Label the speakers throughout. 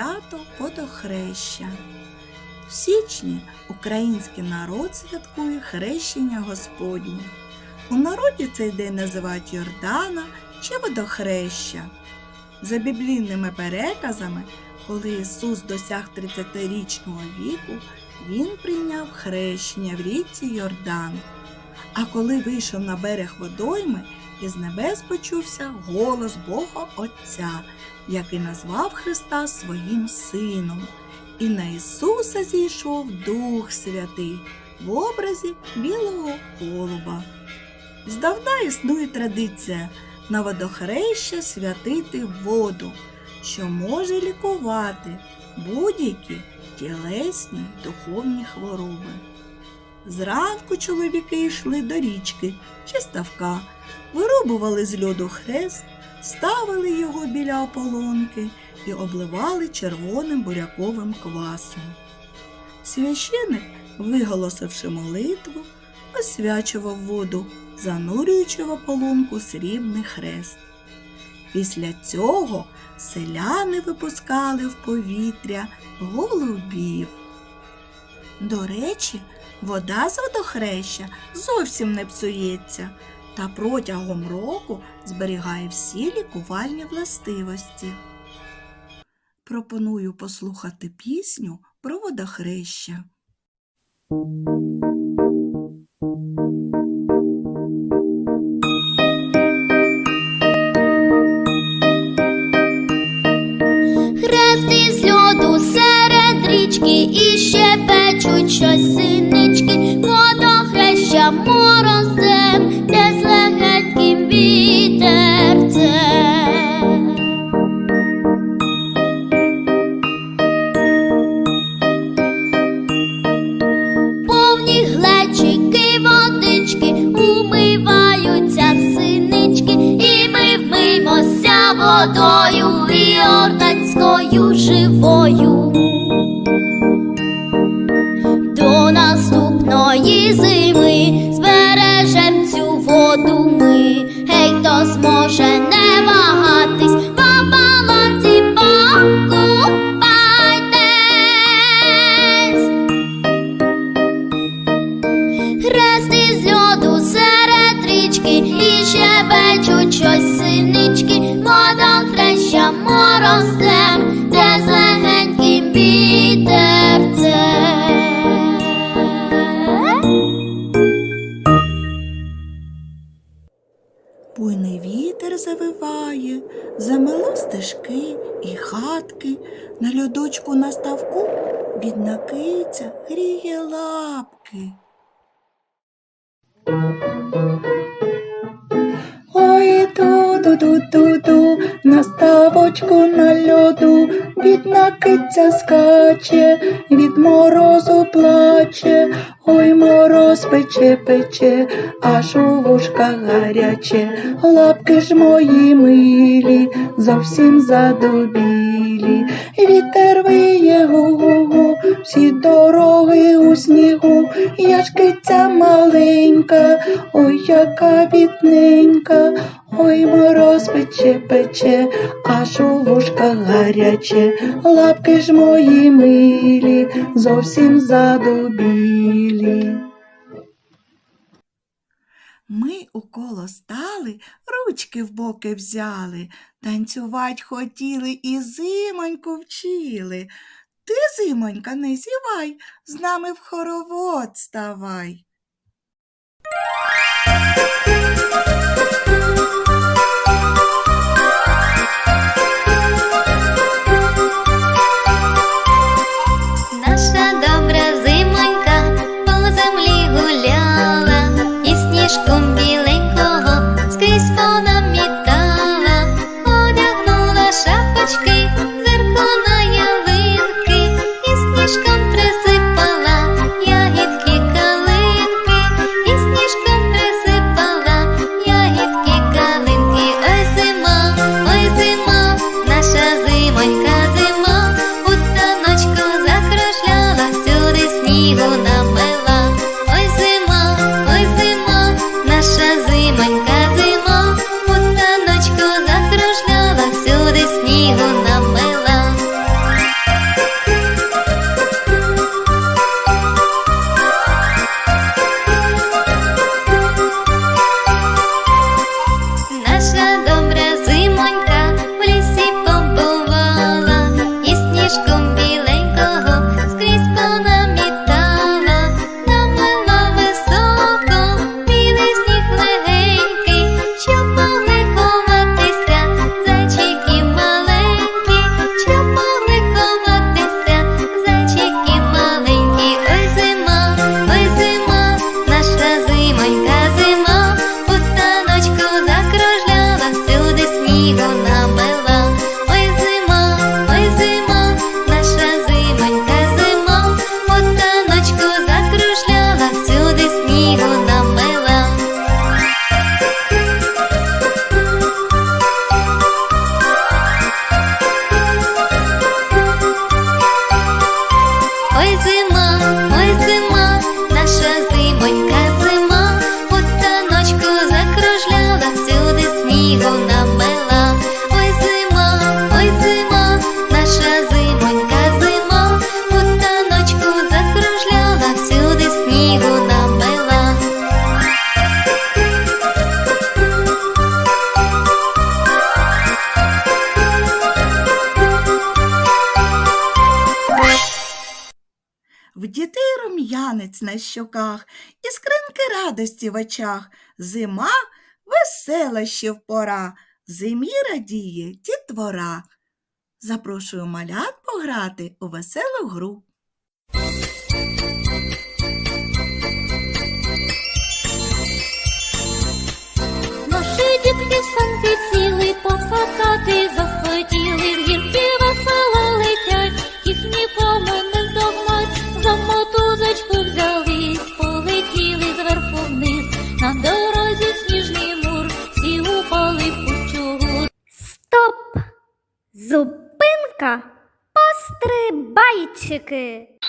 Speaker 1: свято водохреща. В січні український народ святкує хрещення Господнє. У народі цей день називають Йордана чи водохреща. За біблійними переказами, коли Ісус досяг 30-річного віку, Він прийняв хрещення в річці Йордан. А коли вийшов на берег водойми, із небес почувся голос Бога Отця, який назвав Христа своїм Сином. І на Ісуса зійшов Дух Святий в образі білого голуба. Здавна існує традиція на водохреща святити воду, що може лікувати будь-які тілесні духовні хвороби. Зранку чоловіки йшли до річки чи ставка, вирубували з льоду хрест, ставили його біля ополонки і обливали червоним буряковим квасом. Священик, виголосивши молитву, освячував воду, занурюючи в ополонку срібний хрест. Після цього селяни випускали в повітря голубів. До речі, вода з водохреща зовсім не псується та протягом року зберігає всі лікувальні властивості. Пропоную послухати пісню про водохреща.
Speaker 2: Хрест із льоду серед річки і ще печуть щось синички, водохреща морозем, де з легеньким вітерцем. Повні глечики, водички, умиваються синички, і ми вмимося водою і
Speaker 1: іорданською живою. Завиває, замело стежки і хатки, на льодочку на ставку бідна киця гріє лапки.
Speaker 3: Ой, ду-ду-ду-ду-ду, на ставочку на льоду, бідна киця скаче, від морозу плаче, пече, пече, аж у вушках гаряче, лапки ж мої милі, зовсім задубілі, вітер виє гу-гу-гу, всі дороги у снігу, я ж киця маленька, ой, яка бідненька, ой, мороз пече, пече, аж у вушках гаряче, лапки ж мої милі, зовсім задубілі.
Speaker 1: Ми у коло стали, ручки в боки взяли, танцювать хотіли і зимоньку вчили. Ти, зимонька, не зівай, з нами в хоровод ставай.
Speaker 2: the
Speaker 1: рум'янець на щоках, іскринки радості в очах. Зима весела ще пора, зимі радіє дітвора. Запрошую малят пограти у веселу гру.
Speaker 4: Зупинка! Пострибайчики!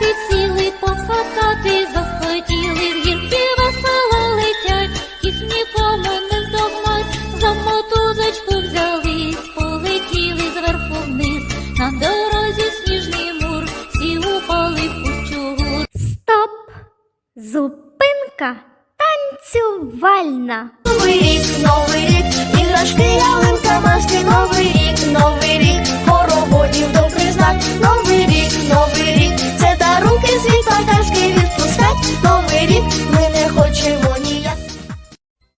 Speaker 5: Дітки сіли, покатати захотіли, в гірки весело летять, їх нікому не здогнать, за мотузочку взялись, полетіли зверху вниз, на дорозі сніжний мур, всі упали в кучугур.
Speaker 4: Стоп! Зупинка
Speaker 5: танцювальна! Новий рік, новий рік, іграшки, ялинка, маски, новий рік, знак, новий рік, новий рік, це дарунки
Speaker 4: світ татарський відпускать,
Speaker 5: новий рік ми не хочемо.